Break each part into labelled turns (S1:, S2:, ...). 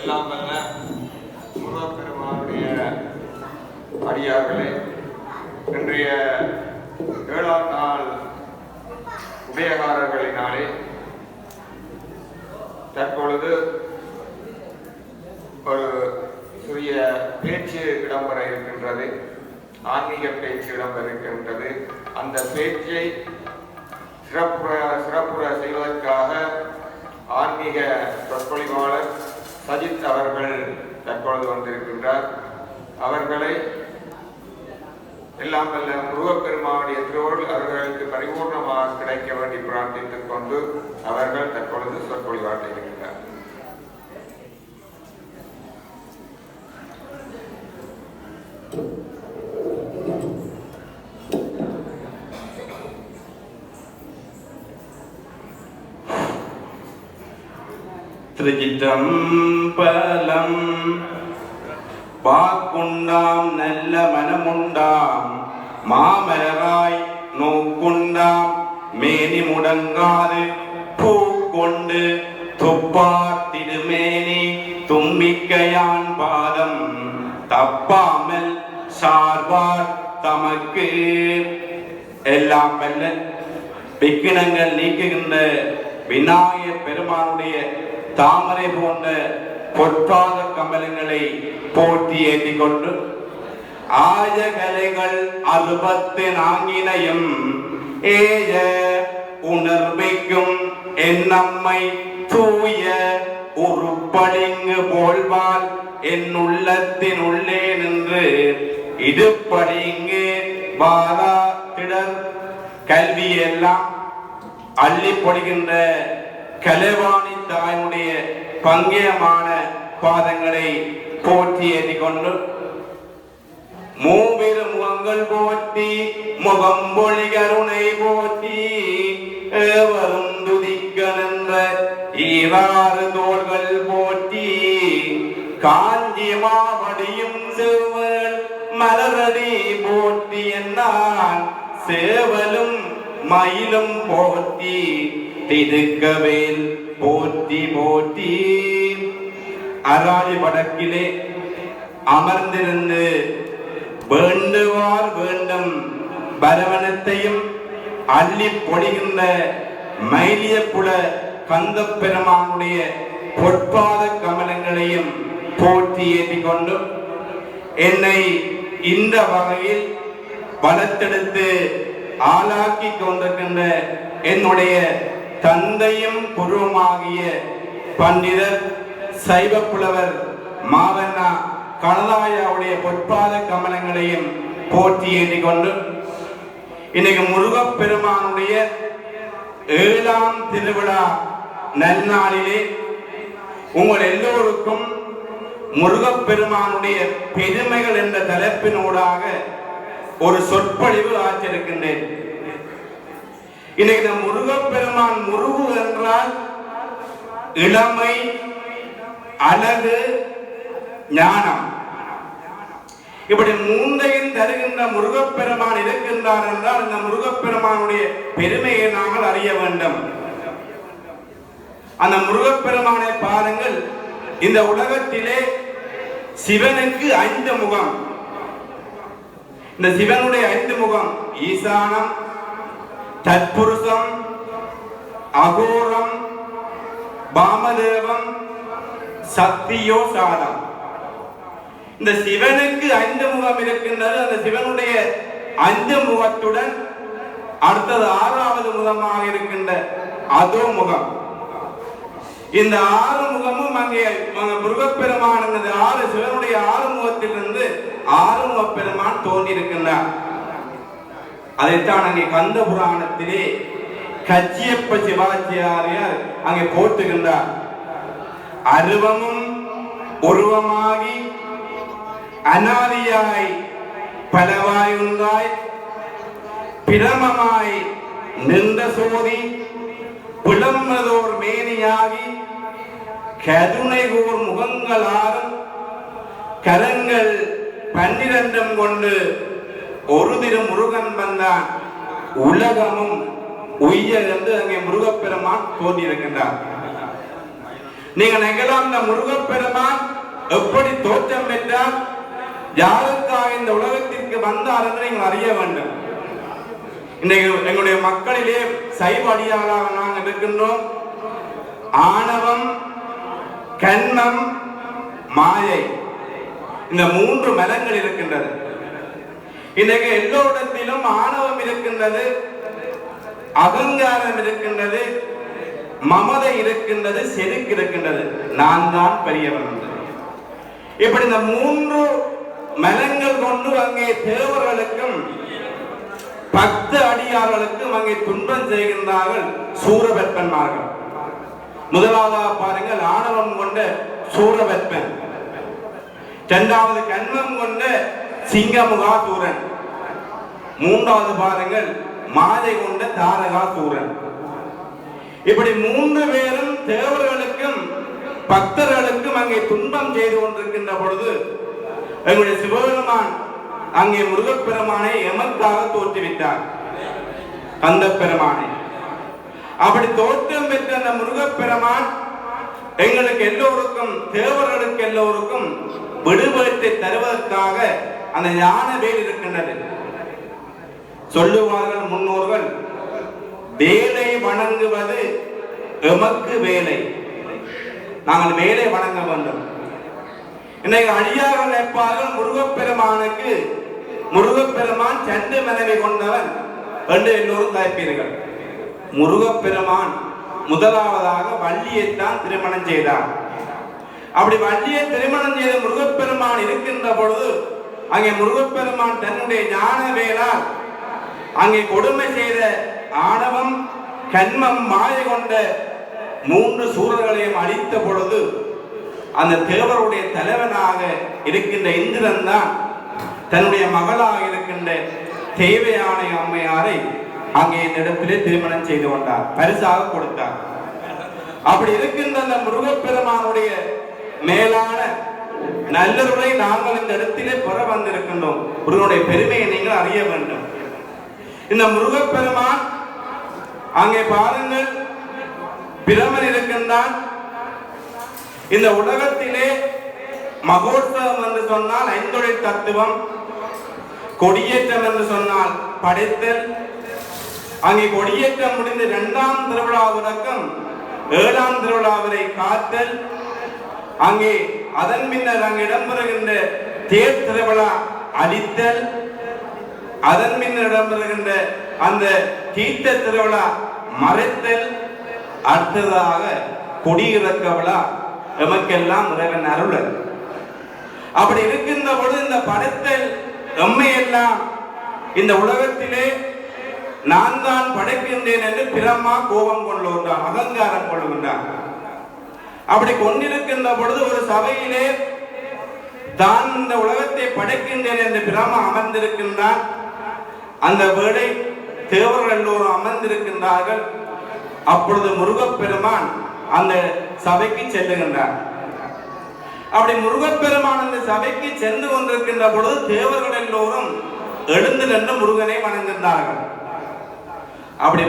S1: எல்லாம் வல்ல முருகப்பெருமானுடைய அடியார்களே இன்றைய ஏழாம் நாள் உபயகாரர்களினாலே தற்பொழுது ஒரு சிறிய பேச்சு இடம்பெற இருக்கின்றது ஆன்மீக பேச்சு இடம்பெற இருக்கின்றது அந்த பேச்சை சிறப்புற சிறப்புற செய்வதற்காக ஆன்மீக சொற்பொழிவாளர் சஜித் அவர்கள் தற்பொழுது வந்திருக்கின்றார் அவர்களை எல்லாம் வல்ல முருகப்பெருமாவுடைய திருவருள் அவர்களுக்கு பரிபூர்ணமாக கிடைக்க வேண்டி பிரார்த்தித்துக் கொண்டு அவர்கள் தற்பொழுது சொற்பொழிவாட்டிருக்கிறார்
S2: പലം വാക്കുണ്ടാം നല്ല മനമുണ്ടാം മാമലറായി നോക്കുണ്ടാം മേനി മുടങ്ങാതെ പൂക്കൊണ്ട് തുപ്പാത്തിരുമേനി തുമ്പിക്കയാൻ പാദം തപ്പാമൽ சார்பார் தமக்கு எல்லாம் வெல்ல விக்கினங்கள் நீக்குகின்ற விநாயகர் பெருமானுடைய தாமரை போன்ற பொற்பாத கமலங்களை போட்டி ஏற்றி கொண்டு ஆயகலைகள் அறுபத்து நான்கினையும் ஏய உணர்வைக்கும் என்னம்மை தூய உருப்படிங்கு போல்வாள் என் உள்ளத்தின் உள்ளே நின்று இடுப்படிங்கு பாலா திடர் கல்வியெல்லாம் அள்ளி பொடிகின்ற கலவாணி தாயுடைய பங்கயமான பாதங்களை போற்றி ஏறி கொண்டு மூவிரு முகங்கள் போற்றி முகம் பொழி கருணை போற்றி ஏவரும் துதிக்கணன்ற ஈராறு தோள்கள் போற்றி காஞ்சி மாவடியும் செவல் மலரடி போற்றி என்னான் சேவலும் மயிலும் போற்றி திடுக்கவேல் போற்றி போற்றி அராஜி வடக்கிலே அமர்ந்திருந்து வேண்டுவார் வேண்டும் பரவனத்தையும் அள்ளி பொழிகின்ற மைலிய குல கந்த பெருமானுடைய பொற்பாத கமலங்களையும் போற்றி ஏற்றி கொண்டு என்னை இந்த வகையில் வளர்த்தெடுத்து ஆளாக்கி கொண்டிருக்கின்ற என்னுடைய தந்தையும் குருவுமாகிய பண்டிதர் சைவ புலவர் மாவண்ணா கனதாயாவுடைய பொற்பாத கமலங்களையும் போற்றி ஏந்தி கொண்டு இன்னைக்கு முருகப்பெருமானுடைய ஏழாம் திருவிழா நன்னாளிலே உங்கள் எல்லோருக்கும் முருகப்பெருமானுடைய பெருமைகள் என்ற தலைப்பினூடாக ஒரு சொற்பொழிவு ஆற்றிருக்கின்றேன் இன்னைக்கு இந்த முருகப்பெருமான் முருகு என்றால் இளமை அழகு ஞானம் இப்படி மூந்தையும் தருகின்ற முருகப்பெருமான் இருக்கின்றார் என்றால் இந்த முருகப்பெருமானுடைய பெருமையை நாங்கள் அறிய வேண்டும் அந்த முருகப்பெருமானை பாருங்கள் இந்த உலகத்திலே சிவனுக்கு ஐந்து முகம் இந்த சிவனுடைய ஐந்து முகம் ஈசானம் தற்புருஷம் அகோரம் பாமதேவம் சக்தியோ சாதம் இந்த சிவனுக்கு அஞ்சு முகம் இருக்கின்றது அந்த சிவனுடைய அஞ்சு முகத்துடன் அடுத்தது ஆறாவது முகமாக இருக்கின்ற அதோ முகம் இந்த ஆறு முகமும் அங்கே முருகப்பெருமான் ஆறு சிவனுடைய ஆறு முகத்திலிருந்து ஆறு முகப்பெருமான் தோன்றியிருக்கின்றார் அதைத்தான் அங்கே கந்த புராணத்திலே கச்சியப்ப சிவாச்சியாரியார் அங்கே போட்டுகின்றார் அருவமும் உருவமாகி அனாதியாய் பலவாயுண்டாய் பிரமமாய் நின்ற சோதி புலம்மதோர் மேனியாகி கருணைகூர் முகங்களாரும் கரங்கள் பன்னிரண்டும் கொண்டு ஒரு திரு முருகன் வந்தான் உலகமும் உயிரிழந்து அங்கே முருகப்பெருமான் தோன்றியிருக்கின்றார் நீங்க நிகழாம் இந்த முருகப்பெருமான் எப்படி தோற்றம் என்றால் யாருக்காக இந்த உலகத்திற்கு வந்தார் என்று நீங்கள் அறிய வேண்டும் இன்னைக்கு எங்களுடைய மக்களிலே சைவ அடியாளாக நாங்கள் இருக்கின்றோம் ஆணவம் கண்மம் மாயை இந்த மூன்று மலங்கள் இருக்கின்றது இன்றைக்கு எல்லோரிடத்திலும் ஆணவம் இருக்கின்றது அகங்காரம் இருக்கின்றது மமதை இருக்கின்றது செருக்கு இருக்கின்றது நான் தான் பெரியவன் இப்படி இந்த மூன்று மலங்கள் கொண்டு அங்கே தேவர்களுக்கும் பத்து அடியார்களுக்கும் அங்கே துன்பம் செய்கின்றார்கள் சூரவெப்பன்மார்கள் முதலாவதாக பாருங்கள் ஆணவம் கொண்ட சூரவெப்பன் இரண்டாவது கண்மம் கொண்ட சிங்கமுகாசூரன் மூன்றாவது பாருங்கள் மாலை கொண்ட தாரகாசூரன் இப்படி மூன்று பேரும் தேவர்களுக்கும் பக்தர்களுக்கும் அங்கே துன்பம் செய்து கொண்டிருக்கின்ற பொழுது எங்களுடைய சிவபெருமான் அங்கே முருகப்பெருமானை எமக்காக தோற்றுவிட்டார் அந்த பெருமானை அப்படி தோற்றம் பெற்ற அந்த முருகப்பெருமான் எங்களுக்கு எல்லோருக்கும் தேவர்களுக்கு எல்லோருக்கும் விடுபட்டு தருவதற்காக அந்த ஞான வேல் இருக்கின்றது சொல்லுவார்கள் முன்னோர்கள் வேலை வணங்குவது எமக்கு வேலை நாங்கள் வேலை வணங்க வேண்டும் இன்னைக்கு அழியாக நினைப்பார்கள் முருகப்பெருமானுக்கு முருகப்பெருமான் சண்டு மனைவி கொண்டவன் என்று எல்லோரும் தயப்பீர்கள் முருகப்பெருமான் முதலாவதாக வள்ளியைத்தான் திருமணம் செய்தார் அப்படி வள்ளியை திருமணம் செய்த முருகப்பெருமான் இருக்கின்ற பொழுது அங்கே முருகப்பெருமான் தன்னுடைய ஞான வேளால் அங்கே கொடுமை செய்த ஆணவம் கண்மம் மாய கொண்ட மூன்று சூழல்களையும் அழித்த பொழுது அந்த தேவருடைய தலைவனாக இருக்கின்ற இந்திரன் தான் தன்னுடைய மகளாக இருக்கின்ற தேவையான அம்மையாரை அங்கே இந்த இடத்திலே திருமணம் செய்து கொண்டார் பரிசாக கொடுத்தார் அப்படி இருக்கின்ற அந்த முருகப்பெருமானுடைய மேலான நல்லொருவரை நாங்கள் இந்த இடத்திலே பெற வந்திருக்கின்றோம் உங்களுடைய பெருமையை நீங்கள் அறிய வேண்டும் இந்த முருகப்பெருமான் அங்கே பாருங்கள் பிரமன் இருக்கின்றான் இந்த உலகத்திலே மகோத்சவம் என்று சொன்னால் ஐந்தொழில் தத்துவம் கொடியேற்றம் என்று சொன்னால் படைத்தல் அங்கே கொடியேற்றம் முடிந்து இரண்டாம் திருவிழா உறக்கம் ஏழாம் திருவிழாவினை காத்தல் அங்கே அதன் பின்னர் அங்கு இடம்பெறுகின்ற தேர் திருவிழா அடித்தல் அதன் பின்னர் இடம்பெறுகின்ற அந்த தீர்த்த திருவிழா மறைத்தல் அடுத்ததாக கொடியிறக்க விழா எமக்கெல்லாம் இறைவன் அருள் அப்படி இருக்கின்ற பொழுது இந்த படைத்தல் எம்மையெல்லாம் இந்த உலகத்திலே நான் தான் படைக்கின்றேன் என்று பிரம்மா கோபம் கொள்ளுகின்றான் அகங்காரம் கொள்ளுகின்றான் அப்படி கொண்டிருக்கின்ற பொழுது ஒரு சபையிலே தான் இந்த உலகத்தை படைக்கின்றேன் என்று பிரம அமர்ந்திருக்கின்றான் அந்த வேடை தேவர்கள் எல்லோரும் அமர்ந்திருக்கின்றார்கள் அப்பொழுது முருகப்பெருமான் அந்த சபைக்கு செல்லுகின்றார் அப்படி முருகப்பெருமான் அந்த சபைக்கு சென்று கொண்டிருக்கின்ற பொழுது தேவர்கள் எல்லோரும் எழுந்து நின்று முருகனை வணங்குகின்றார்கள் அப்படி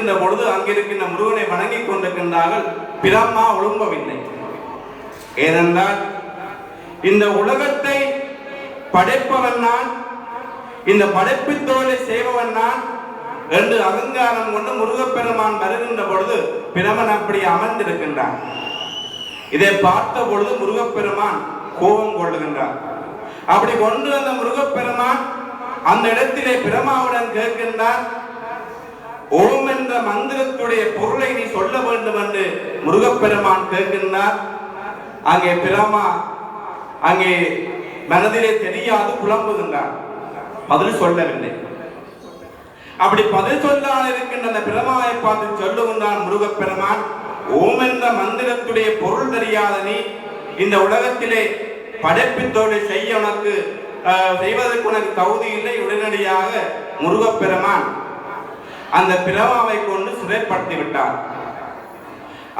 S2: இந்த பொழுது அங்கிருக்கின்ற முருகனை வணங்கி கொண்டிருக்கின்றார்கள் பிரம்மா ஒழும்பவில்லை ஏனென்றால் இந்த உலகத்தை படைப்பவன் நான் இந்த படைப்பு தோலை செய்பவன் நான் என்று அகங்காரம் கொண்டு முருகப்பெருமான் வருகின்ற பொழுது பிரமன் அப்படி அமர்ந்திருக்கின்றான் இதை பார்த்த பொழுது முருகப்பெருமான் கோபம் கொள்ளுகின்றார் அப்படி கொண்டு வந்த முருகப்பெருமான் அந்த இடத்திலே பிரமாவுடன் கேட்கின்றான் ஓம் என்ற மந்திரத்துடைய பொருளை நீ சொல்ல வேண்டும் என்று முருகப்பெருமான் கேட்கின்றார் அங்கே பிரமா அங்கே மனதிலே தெரியாது புலம்புகின்றார் பதில் சொல்லவில்லை அப்படி பதில் சொல்லால் இருக்கின்ற அந்த பிரமாவை பார்த்து சொல்லுகின்றான் முருகப்பெருமான் ஓம் என்ற மந்திரத்துடைய பொருள் தெரியாத நீ இந்த உலகத்திலே படைப்பித்தோடு செய்ய உனக்கு செய்வதற்கு உனக்கு தகுதி இல்லை உடனடியாக முருகப்பெருமான் அந்த பிரவாவை கொண்டு சிறைப்படுத்தி விட்டான்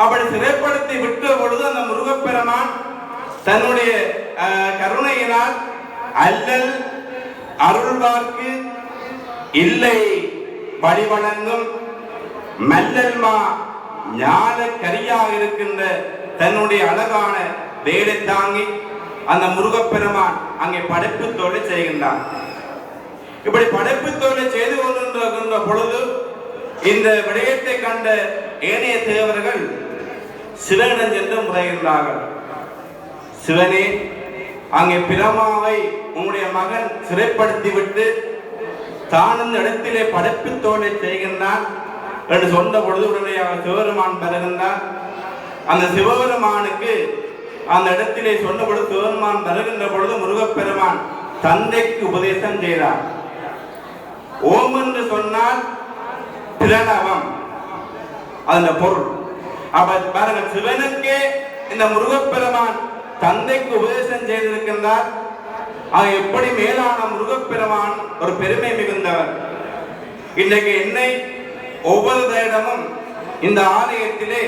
S2: அப்படி சிறைப்படுத்தி விட்ட பொழுது அந்த முருகப்பெருமான் தன்னுடைய கருணையினால் அல்லல் அருள்வார்க்கு இல்லை வழிவணங்கும் மல்லல்மா ஞான கரியாக இருக்கின்ற தன்னுடைய அழகான வேலை தாங்கி அந்த முருகப்பெருமான் அங்கே படைப்பு தொழில் செய்கின்றான் இப்படி படைப்பு தொழிலை செய்து கொண்டிருக்கின்ற பொழுது இந்த விடயத்தை கண்ட ஏனைய தேவர்கள் சிவனிடம் சென்று முறையிருந்தார்கள் சிவனே அங்கே பிரமாவை உங்களுடைய மகன் சிறைப்படுத்திவிட்டு தான் இந்த இடத்திலே படைப்பு தோலை செய்கின்றான் என்று சொன்ன பொழுது உடனே அவர் சிவபெருமான் பரகின்றார் அந்த சிவபெருமானுக்கு அந்த இடத்திலே சொன்ன பொழுது சிவபெருமான் பரகின்ற பொழுது முருகப்பெருமான் தந்தைக்கு உபதேசம் செய்தார் ஓம் என்று சொன்னால் பிரணவம் அந்த பொருள் அப்ப பாருங்க சிவனுக்கே இந்த முருகப்பெருமான் தந்தைக்கு உபதேசம் செய்திருக்கின்றார் அது எப்படி மேலான முருகப்பெருமான் ஒரு பெருமை மிகுந்தவர் இன்றைக்கு என்னை ஒவ்வொரு இடமும் இந்த ஆலயத்திலே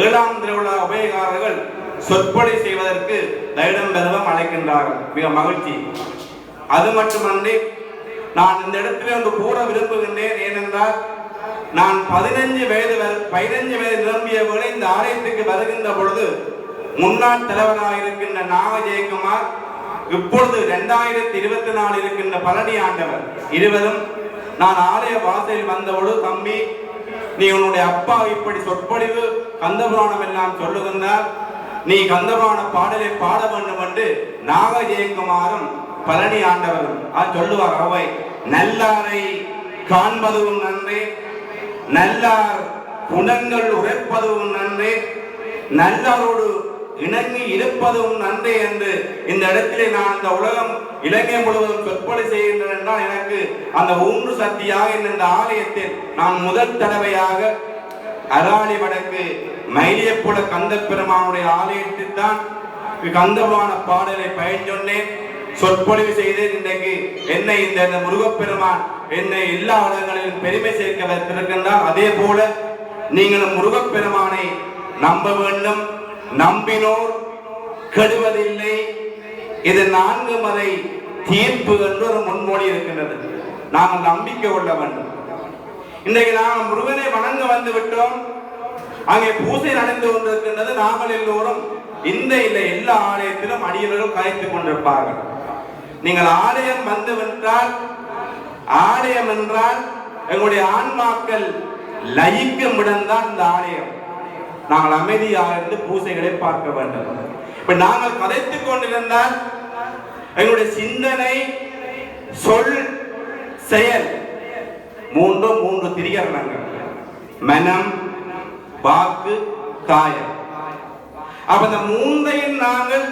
S2: ஏழாம் திருவிழா உபயகாரர்கள் சொற்பொழி செய்வதற்கு தைடம் பெறவும் அழைக்கின்றார்கள் மிக மகிழ்ச்சி அது மட்டுமன்றி நான் இந்த இடத்துல வந்து கூற விரும்புகின்றேன் ஏனென்றால் நான் பதினஞ்சு வயது பதினஞ்சு வயது நிரம்பியவர்களை இந்த ஆலயத்துக்கு வருகின்ற பொழுது முன்னாள் தலைவராக இருக்கின்ற நாக ஜெயக்குமார் இப்பொழுது இரண்டாயிரத்தி இருபத்தி நாலு இருக்கின்ற பழனி ஆண்டவர் இருவரும் நான் ஆலய வாசலில் வந்தபொழுது தம்பி நீ உன்னுடைய அப்பா இப்படி சொற்பொழிவு கந்தபுராணம் எல்லாம் சொல்லுகின்றார் நீ கந்தபுராண பாடலை பாட வேண்டும் என்று நாக ஜெயக்குமாரும் பழனி ஆண்டவர் சொல்லுவார் அவை நல்லாரை காண்பதும் நன்றே நல்லார் குணங்கள் உரைப்பதும் நன்றே நல்லாரோடு இணங்கி இருப்பதும் நன்றே என்று இந்த இடத்திலே நான் அந்த உலகம் இலங்கை முழுவதும் சொற்பொழி செய்கின்றேன் என்றால் எனக்கு அந்த ஊன்று சக்தியாக இந்த ஆலயத்தில் நான் முதல் தடவையாக அராளி வடக்கு மைலியப்புல கந்த பெருமானுடைய ஆலயத்தில் தான் கந்தமான பாடலை பயன் சொன்னேன் சொற்பொழிவு செய்து இன்றைக்கு என்னை இந்த முருகப்பெருமான் என்னை எல்லா உலகங்களிலும் பெருமை சேர்க்க வைத்திருக்கின்றார் அதே போல நீங்கள் முருகப்பெருமானை நம்ப வேண்டும் நம்பினோர் கெடுவதில்லை இது நான்கு முறை தீர்ப்பு என்று ஒரு முன்மொழி இருக்கின்றது நாங்கள் நம்பிக்கை கொள்ள வேண்டும் இன்றைக்கு நாங்கள் முருகனை வணங்க வந்து விட்டோம் அங்கே பூசை நடந்து கொண்டிருக்கின்றது நாங்கள் எல்லோரும் இந்த இல்லை எல்லா ஆலயத்திலும் அடியவர்கள் கலைத்துக் கொண்டிருப்பார்கள் நீங்கள் ஆலயம் வந்துவிட்டால் ஆலயம் என்றால் எங்களுடைய ஆன்மாக்கள் லயிக்கும் இடம்தான் இந்த ஆலயம் நாங்கள் அமைதியாக இருந்து பூசைகளை பார்க்க வேண்டும் இப்ப நாங்கள் கதைத்துக் கொண்டிருந்தால் எங்களுடைய சிந்தனை சொல் செயல் மூன்றும் மூன்று திரிகரணங்கள் மனம் வாக்கு காயம் அப்ப இந்த மூன்றையும் நாங்கள்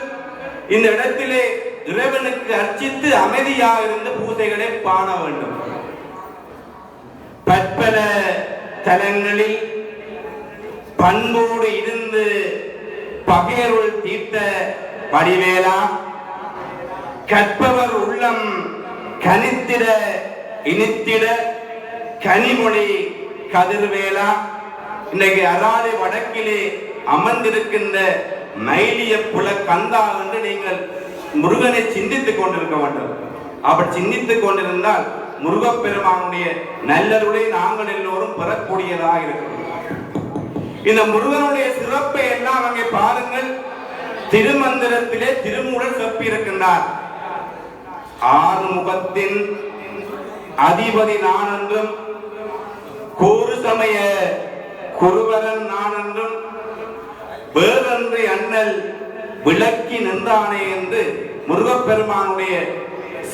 S2: இந்த இடத்திலே இறைவனுக்கு அர்ச்சித்து அமைதியாக இருந்து பூஜைகளை பாண வேண்டும் பற்பல தலங்களில் பண்போடு இருந்து பகையருள் தீர்த்த வடிவேலா கற்பவர் உள்ளம் கனித்திட இனித்திட கனிமொழி கதிர்வேலா இன்னைக்கு அராலி வடக்கிலே அமர்ந்திருக்கின்ற மைலிய புல கந்தா என்று நீங்கள் முருகனை சிந்தித்துக் கொண்டிருக்க மாட்டார் அப்படி சிந்தித்துக் கொண்டிருந்தால் முருகப்பெருமானுடைய நல்லருளை நாங்கள் எல்லோரும் பெறக்கூடியதாக இருக்கிறோம் இந்த முருகனுடைய சிறப்பை எல்லாம் அங்கே பாருங்கள் திருமந்திரத்திலே திருமூடல் செப்பி இருக்கின்றார் ஆறு முகத்தின் அதிபதி நான் என்றும் கூறு சமய குருவரன் நான் என்றும் வேறன்றி அண்ணல் விளக்கி நின்றானே என்று முருகப்பெருமானுடைய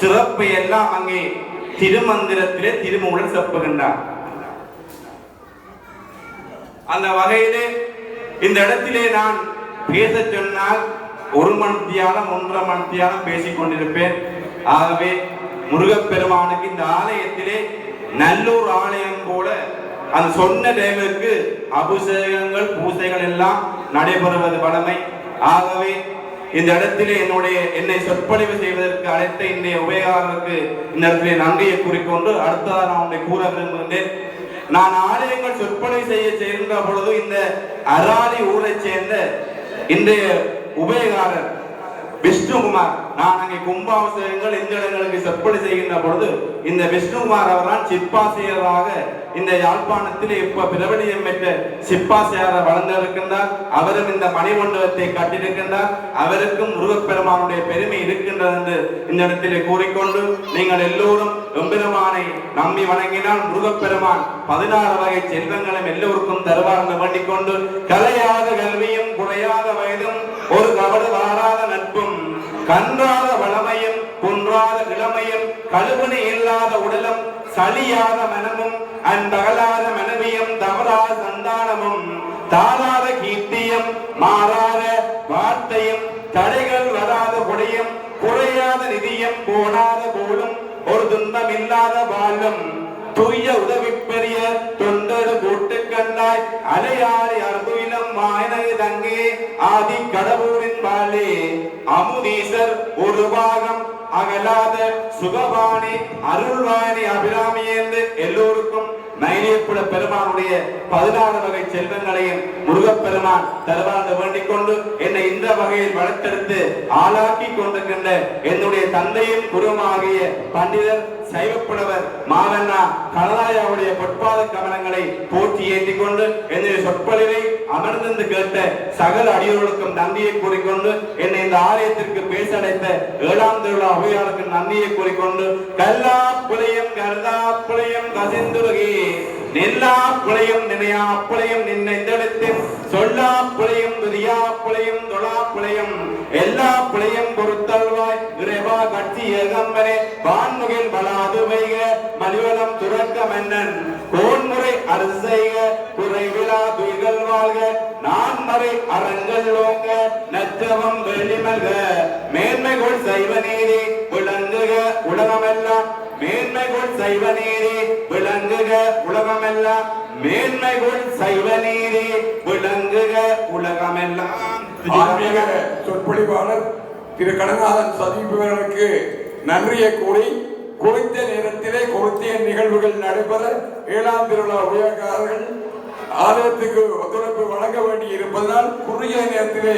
S2: சிறப்பு எல்லாம் அங்கே திருமந்திரத்திலே திருமூலர் செப்புகின்றார் அந்த வகையிலே இந்த இடத்திலே நான் பேச சொன்னால் ஒரு மணித்தியாலம் ஒன்றரை மணித்தியாலம் பேசிக் கொண்டிருப்பேன் ஆகவே முருகப்பெருமானுக்கு இந்த ஆலயத்திலே நல்லூர் ஆலயம் போல அந்த சொன்ன தேவருக்கு அபிஷேகங்கள் பூசைகள் எல்லாம் நடைபெறுவது வளமை ஆகவே இந்த இடத்திலே என்னுடைய என்னை சொற்பொழிவு செய்வதற்கு அழைத்த இன்னைய உபயோகாரருக்கு இந்த இடத்திலே நன்றியை கூறிக்கொண்டு அடுத்ததாக நான் உன்னை கூற விரும்புகின்றேன் நான் ஆலயங்கள் சொற்பொழிவு செய்ய செல்கின்ற பொழுது இந்த அராலி ஊரை சேர்ந்த இன்றைய உபயோகாரர் விஷ்ணுகுமார் நான் அங்கே கும்பாபிஷேகங்கள் இந்த இடங்களுக்கு செப்படி செய்கின்ற பொழுது இந்த விஷ்ணுகுமார் அவர்தான் சிற்பாசிரியராக இந்த யாழ்ப்பாணத்தில் இப்ப பிரபலியம் பெற்ற சிற்பாசியாரர் வளர்ந்திருக்கின்றார் அவரும் இந்த மணிமண்டபத்தை கட்டியிருக்கின்றார் அவருக்கும் முருகப்பெருமானுடைய பெருமை இருக்கின்றது என்று இந்த இடத்திலே கூறிக்கொண்டு நீங்கள் எல்லோரும் எம்பெருமானை நம்பி வணங்கினால் முருகப்பெருமான் பதினாறு வகை செல்வங்களும் எல்லோருக்கும் தருவார் என்று வேண்டிக் கொண்டு கலையாத கல்வியும் குறையாத வயதும் ஒரு கபடு வாராத நட்பும் கன்றாத வளமையும் குன்றாத இளமையும் கழுவுனி இல்லாத உடலும் சளியாத மனமும் அன்பகலாத மனைவியும் தவறாத சந்தானமும் தாராத கீர்த்தியும் மாறாத வார்த்தையும் தடைகள் வராத கொடியும் குறையாத நிதியும் போடாத போலும் ஒரு துன்பம் இல்லாத வாழும் தூய உதவி பெரிய தொண்டரு கூட்டு கண்டாய் அலையாத தங்கே ஆதி கடவுரின் பாலே அமுதீசர் ஒரு பாகம் அகலாத சுகபாணி அருள்வாணி அபிராமி என்று எல்லோருக்கும் நைனியப்புல பெருமானுடைய பதினாறு வகை செல்வங்களையும் முருகப்பெருமான் தருவாங்க வேண்டிக் கொண்டு என்னை இந்த வகையில் வளர்த்தெடுத்து ஆளாக்கி கொண்டிருக்கின்ற என்னுடைய தந்தையும் குருமாகிய பண்டிதர் சைவப்புலவர் மாவண்ணா கனலாயாவுடைய பொற்பாத கமலங்களை போற்றி ஏந்தி கொண்டு என்னுடைய சொற்பொழிவை அமர்ந்திருந்து கேட்ட சகல அடியோர்களுக்கும் நன்றியை கூறிக்கொண்டு என்னை இந்த ஆலயத்திற்கு பேசடைத்த அடைத்த ஏழாம் திருவிழா அவையாளருக்கு நன்றியை கூறிக்கொண்டு கல்லா புலையும் கருதா புலையும் கசிந்துருகே நில்லா புலையும் நினையா புலையும் நின்ன இந்த இடத்தில் சொல்லா புலையும் துரியா புலையும் தொழா புலையும் எல்லா புலையும் பொறுத்தல்வாய் இறைவா கட்சி ஏகம்பரே பான்முகில் பலாது வைக மலிவலம் துறக்க மன்னன் கோன்முறை அரசைக குறைவிழா துயிர்கள் வாழ்க நான்மறை அரங்கள் ஓங்க நச்சவம் வெளிமல்க மேன்மைகொள் சைவ நீதி விளங்குக உலகமெல்லாம் மேன்மை கொள் சைவ நீரே விளங்குக உலகமெல்லாம் மேன்மை கொள் சைவ நீரே விளங்குக உலகமெல்லாம்
S1: சொற்பொழிவாளர் திரு கடநாதன் சதீபவர்களுக்கு நன்றியை கூறி குறித்த நேரத்திலே குறித்திய நிகழ்வுகள் நடைபெற ஏழாம் திருவிழா உயர்காரர்கள் ஆலயத்துக்கு ஒத்துழைப்பு வழங்க வேண்டி இருப்பதால் குறுகிய நேரத்திலே